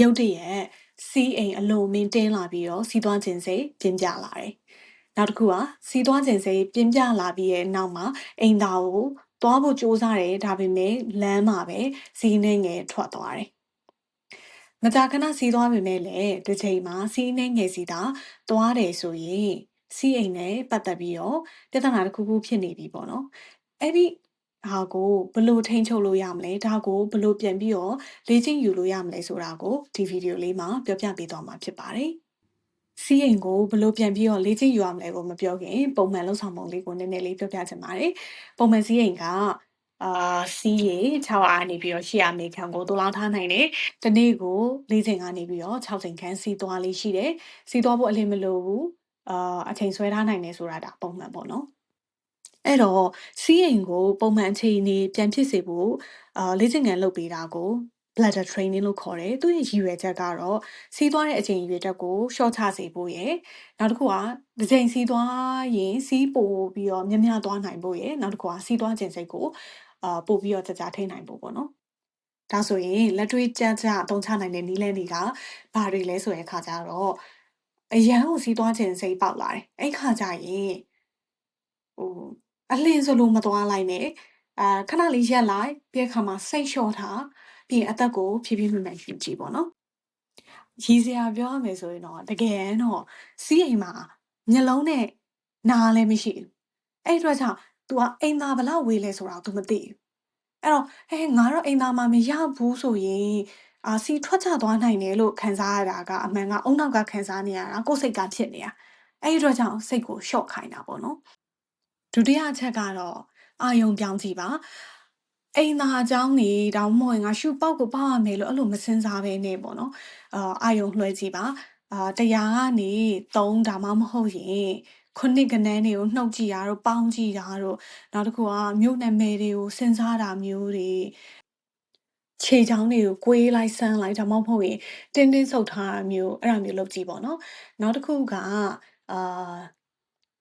ရုတ်တရက်စီးအိမ်အလုံးမင်းတင်းလာပြီးတော့စီးသွားခြင်းစိတ်ပြင်းပြလာတယ်။နောက်တစ်ခုကစီးသွားခြင်းစိတ်ပြင်းပြလာပြီးရဲ့နောက်မှာအိမ်သားကိုသွားဖို့ကြိုးစားတယ်ဒါပေမဲ့လမ်းမှာပဲစီးနှင်းငယ်ထွက်သွားတယ်။မကြာခဏစီးသွားပေမဲ့လည်းတစ်ချိန်မှာစီးနှင်းငယ်စီတာသွားတယ်ဆိုရင်စီးအိမ်နဲ့ပတ်သက်ပြီးတော့ပြဿနာတစ်ခုခုဖြစ်နေပြီပေါ့နော်။အဲ့ဒီ ဟာကိုဘယ်လိုထိန်းချုပ်လို့ရမလဲဒါကိုဘယ်လိုပြန်ပြီးတော့လေ့ကျင့်ယူလို့ရမလဲဆိုတာကိုဒီဗီဒီယိုလေးမှာပြောပြပေးသွားမှာဖြစ်ပါတယ်။စီးအိမ်ကိုဘယ်လိုပြန်ပြီးတော့လေ့ကျင့်ယူရမလဲကိုမပြောခင်ပုံမှန်လှုပ်ဆောင်ပုံလေးကိုနည်းနည်းလေးပြောပြချင်ပါတယ်။ပုံမှန်စီးအိမ်ကအာစီးရေ6အားနေပြီးတော့ရှေ့အမေခံကိုတူလောင်းထားနိုင်တယ်။ဒီနေ့ကို၄ချိန်ကနေပြီးတော့6ချိန်ခန်းစီးသွားလေးရှိတယ်။စီးသွားဖို့အလင်းမလိုဘူး။အာအချိန်ဆွဲထားနိုင်တယ်ဆိုတာဒါပုံမှန်ပေါ့နော်။ အဲ့တော့စီးအိမ်ကို ပုံမှန်အခြေအနေပြန်ဖြစ်စေဖို့ အာ လေ့ကျင့်ခန်းလုပ်ပေးတာကို bladder training လို့ခေါ်တယ် သူရဲ့ရည်ရွယ်ချက်ကတော့ စီးသွားတဲ့အချိန်ရည်ရွယ်ချက်ကို short ချစေဖို့ရယ် နောက်တစ်ခုက တစ်ချိန်စီးသွားရင်စီးပို့ပြီးတော့ များများသွားနိုင်ဖို့ရယ် နောက်တစ်ခုက စီးသွားခြင်းစိတ်ကို အာ ပို့ပြီးတော့ ကြာကြာထိနိုင်ဖို့ပေါ့နော် ဒါဆိုရင် လက်တွေ့ကြကြအသုံးချနိုင်တဲ့ နည်းလမ်းတွေက ဘာတွေလဲဆိုတဲ့အခါကျတော့ အရန်ကို စီးသွားခြင်းစိတ်ပေါက်လာတယ် အဲ့ခါကျရင် ဟို အလင်းဆိုလို့မသွားလိုက်နဲ့အာခဏလေးရက်လိုက်ပြီးတဲ့အခါမှာစိတ်လျှော့ထားပြီးရင်အသက်ကိုဖြည်းဖြည်းမှန်မှန်ယူကြည့်ပေါ့နော်ရည်စရာပြောရမယ်ဆိုရင်တော့တကယ်တော့စီးအိမ်မှာမျက်လုံးနဲ့နားလည်းမရှိဘူးအဲ့အတွက်ကြောင့် तू ကအိမ်သားဘလောက်ဝေးလဲဆိုတာ तू မသိဘူးအဲ့တော့ဟဲငါတော့အိမ်သားမှမရဘူးဆိုရင်အာစီထွက်ချသွားနိုင်တယ်လို့ခံစားရတာကအမှန်ကအုံနောက်ကခံစားနေရတာကိုယ်စိတ်ကဖြစ်နေတာအဲ့ဒီအတွက်ကြောင့်စိတ်ကိုရှော့ခိုင်းတာပေါ့နော် ဒုတိယအချက်ကတော့အာယုံပြောင်းကြည့်ပါအိမ်သာအကြောင်းနေတောင်မှမဟုတ်ငါရှူပေါက်ကိုပေါက်ရမယ်လို့အဲ့လိုမစင်စားပဲနေပေါ့နော်အာအာယုံလွှဲကြည့်ပါအာတရားကနေ3ဒါမှမဟုတ်ရင်ခုနှစ်ကနန်းတွေကိုနှုတ်ကြည့်တာတို့ပေါင်းကြည့်တာတို့နောက်တစ်ခုကမြို့နာမည်တွေကိုစဉ်းစားတာမျိုးတွေခြေချောင်းတွေကိုကွေးလိုက်ဆန်းလိုက်ဒါမှမဟုတ်ရင်တင်းတင်းဆုပ်ထားတာမျိုးအဲ့ဒါမျိုးလုပ်ကြည့်ပေါ့နော်နောက်တစ်ခုကအာ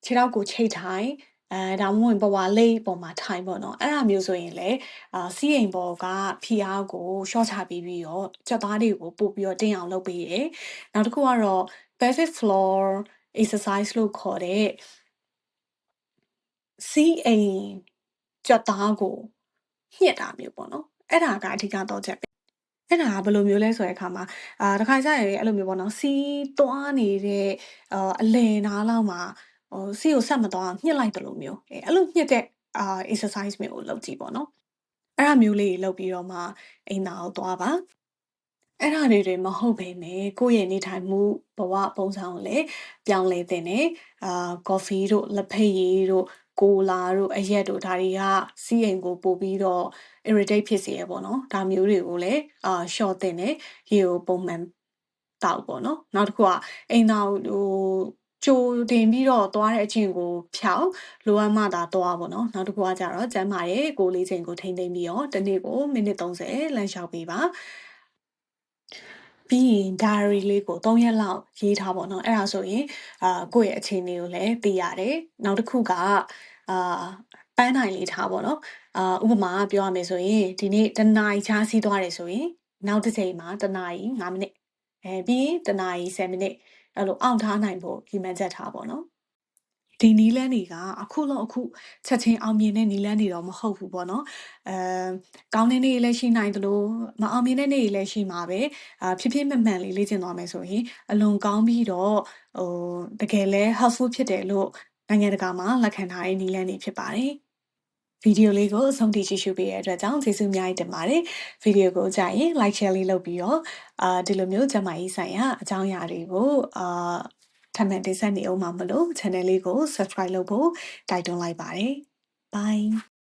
ခြေထောက်ကိုချိတ်ထိုင် အဲဒါမှမဟုတ်ဘဝလေးပေါ်မှာထိုင်ပေါ့နော်အဲ့ဒါမျိုးဆိုရင်လည်းအာစီးအိမ်ပေါ်ကဖီအားကိုရှော့ချပြီးပြီးတော့ကြက်သားတွေကိုပို့ပြီးတော့တင်းအောင်လုပ်ပေးတယ်နောက်တစ်ခုကတော့ pelvic floor exercise လို့ခေါ်တဲ့စီးအိမ်ကြက်သားကိုညှစ်တာမျိုးပေါ့နော်အဲ့ဒါကအဓိကတော့ချက်ပဲအဲ့ဒါကဘယ်လိုမျိုးလဲဆိုတဲ့အခါမှာအာတခါကျရင်အဲ့လိုမျိုးပေါ့နော်စီးသွားနေတဲ့အာအလယ်နားလောက်မှာ ဟိုစီးကိုဆက်မသွားညှစ်လိုက်တယ်လို့မျိုးအဲအဲ့လိုညှစ်တဲ့အာ exercise မျိုးကိုလုပ်ကြည့်ပေါ့နော်အဲ့ဒါမျိုးလေးလုပ်ပြီးတော့မှအိမ်သာကိုသွားပါအဲ့ဒါတွေတွေမဟုတ်ဘဲနဲ့ကိုယ့်ရဲ့နေထိုင်မှုဘဝပုံစံကိုလည်းပြောင်းလဲသင့်တယ်အာကော်ဖီတို့လက်ဖက်ရည်တို့ကိုလာတို့အရက်တို့ဒါတွေကစီးအိမ်ကိုပို့ပြီးတော့ irritate ဖြစ်စေရပေါ့နော်ဒါမျိုးတွေကိုလည်းအာ short တင်တယ်ရေကိုပုံမှန်တောက်ပေါ့နော်နောက်တစ်ခုကအိမ်သားဟို ကြိုတင်ပြီးတော့သွားတဲ့အချင်းကိုဖြောက်လိုအပ်မှသာသွားပေါ့နော်နောက်တစ်ခုကကြတော့ကျမ်းမာရဲ့ကိုလေးချိန်ကိုထိမ့်သိမ့်ပြီးတော့တနေ့ကိုမိနစ်30လမ်းလျှောက်ပေးပါပြီးရင် diary လေးကို3ရက်လောက်ရေးထားပေါ့နော်အဲ့ဒါဆိုရင်အာကိုယ့်ရဲ့အခြေအနေကိုလည်းသိရတယ်နောက်တစ်ခုကအာပန်းနိုင်လေးထားပေါ့နော်အာဥပမာပြောရမယ်ဆိုရင်ဒီနေ့တနာရီချားစီးသွားတယ်ဆိုရင်နောက်တစ်ချိန်မှာတနာရီ9မိနစ်အဲပြီးရင်တနာရီ10မိနစ် အဲ့လိုအောင်ထားနိုင်ဖို့ဒီမှန်ချက်ထားပေါ့နော်ဒီနီးလန်းတွေကအခုလုံးအခုချက်ချင်းအောင်မြင်တဲ့နီးလန်းတွေတော့မဟုတ်ဘူးပေါ့နော်အဲကောင်းတဲ့နေ့လည်းရှိနိုင်သလိုမအောင်မြင်တဲ့နေ့လည်းရှိမှာပဲအာဖြစ်ဖြစ်မှန်မှန်လေးလေ့ကျင့်သွားမယ်ဆိုရင်အလွန်ကောင်းပြီးတော့ဟိုတကယ်လဲ helpful ဖြစ်တယ်လို့နိုင်ငံတကာမှာလက်ခံထားတဲ့နီးလန်းတွေဖြစ်ပါတယ် ဗီဒီယိုလေးကိုအဆုံးထိကြည့်ရှုပေးတဲ့အတွက်ကြောင့်ကျေးဇူးအများကြီးတင်ပါတယ်။ဗီဒီယိုကိုကြာရင် like share လေးလုပ်ပြီးတော့အာဒီလိုမျိုးကျမကြီးဆိုင်ရာအကြောင်းအရာတွေကိုအာထပ်မံတင်ဆက်နေအောင်မှာမလို့ channel လေးကို subscribe လုပ်ဖို့တိုက်တွန်းလိုက်ပါတယ်။ Bye